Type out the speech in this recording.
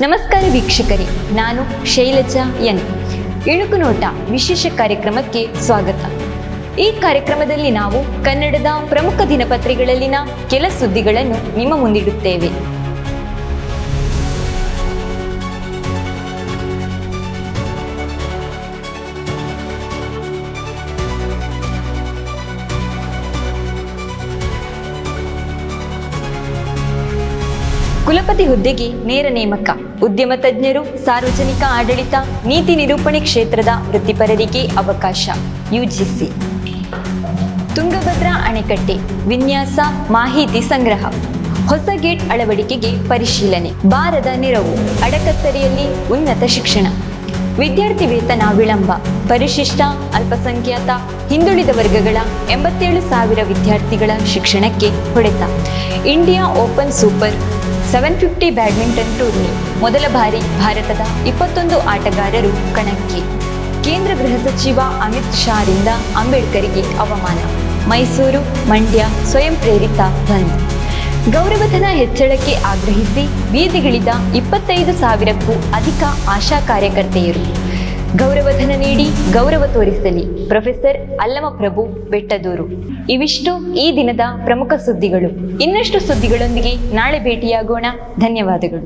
ನಮಸ್ಕಾರ ವೀಕ್ಷಕರೇ, ನಾನು ಶೈಲಜಾ ಎನ್. ಇಳುಕು ನೋಟ ವಿಶೇಷ ಕಾರ್ಯಕ್ರಮಕ್ಕೆ ಸ್ವಾಗತ. ಈ ಕಾರ್ಯಕ್ರಮದಲ್ಲಿ ನಾವು ಕನ್ನಡದ ಪ್ರಮುಖ ದಿನಪತ್ರಿಕೆಗಳಲ್ಲಿನ ಕೆಲ ಸುದ್ದಿಗಳನ್ನು ನಿಮ್ಮ ಮುಂದಿಡುತ್ತೇವೆ. ಕುಲಪತಿ ಹುದ್ದೆಗೆ ನೇರ ನೇಮಕ. ಉದ್ಯಮ ತಜ್ಞರು, ಸಾರ್ವಜನಿಕ ಆಡಳಿತ, ನೀತಿ ನಿರೂಪಣೆ ಕ್ಷೇತ್ರದ ವೃತ್ತಿಪರರಿಗೆ ಅವಕಾಶ. ಯುಜಿಸಿ. ತುಂಗಭದ್ರಾ ಅಣೆಕಟ್ಟೆ, ವಿನ್ಯಾಸ, ಮಾಹಿತಿ ಸಂಗ್ರಹ. ಹೊಸ ಗೇಟ್ ಅಳವಡಿಕೆಗೆ ಪರಿಶೀಲನೆ. ಬಾರದ ನೆರವು, ಅಡಕತ್ತರಿಯಲ್ಲಿ ಉನ್ನತ ಶಿಕ್ಷಣ. ವಿದ್ಯಾರ್ಥಿ ವೇತನ ವಿಳಂಬ. ಪರಿಶಿಷ್ಟ, ಅಲ್ಪಸಂಖ್ಯಾತ, ಹಿಂದುಳಿದ ವರ್ಗಗಳ ಎಂಬತ್ತೇಳು ಸಾವಿರ ವಿದ್ಯಾರ್ಥಿಗಳ ಶಿಕ್ಷಣಕ್ಕೆ ಹೊಡೆತ. India open super seven fifty badminton tourney, ಮೊದಲ ಬಾರಿ ಭಾರತದ ಇಪ್ಪತ್ತೊಂದು ಆಟಗಾರರು ಕಣಕ್ಕೆ. ಕೇಂದ್ರ ಗೃಹ ಸಚಿವ ಅಮಿತ್ ಶಾರಿಂದ ಅಂಬೇಡ್ಕರ್ಗೆ ಅವಮಾನ. ಮೈಸೂರು, ಮಂಡ್ಯ ಸ್ವಯಂ ಪ್ರೇರಿತ ಬಂದ್ ಗೌರವಧನ ಹೆಚ್ಚಳಕ್ಕೆ ಆಗ್ರಹಿಸಿ, ಬೀದಿಗಿಳಿದ ಇಪ್ಪತ್ತೈದು ಸಾವಿರಕ್ಕೂ ಅಧಿಕ ಆಶಾ ಕಾರ್ಯಕರ್ತೆಯರು. ಗೌರವಧನ ನೀಡಿ, ಗೌರವ ತೋರಿಸಲಿ. ಪ್ರೊಫೆಸರ್ ಅಲ್ಲಮಪ್ರಭು ಬೆಟ್ಟದೂರು. ಇವಿಷ್ಟು ಈ ದಿನದ ಪ್ರಮುಖ ಸುದ್ದಿಗಳು. ಇನ್ನಷ್ಟು ಸುದ್ದಿಗಳೊಂದಿಗೆ ನಾಳೆ ಭೇಟಿಯಾಗೋಣ. ಧನ್ಯವಾದಗಳು.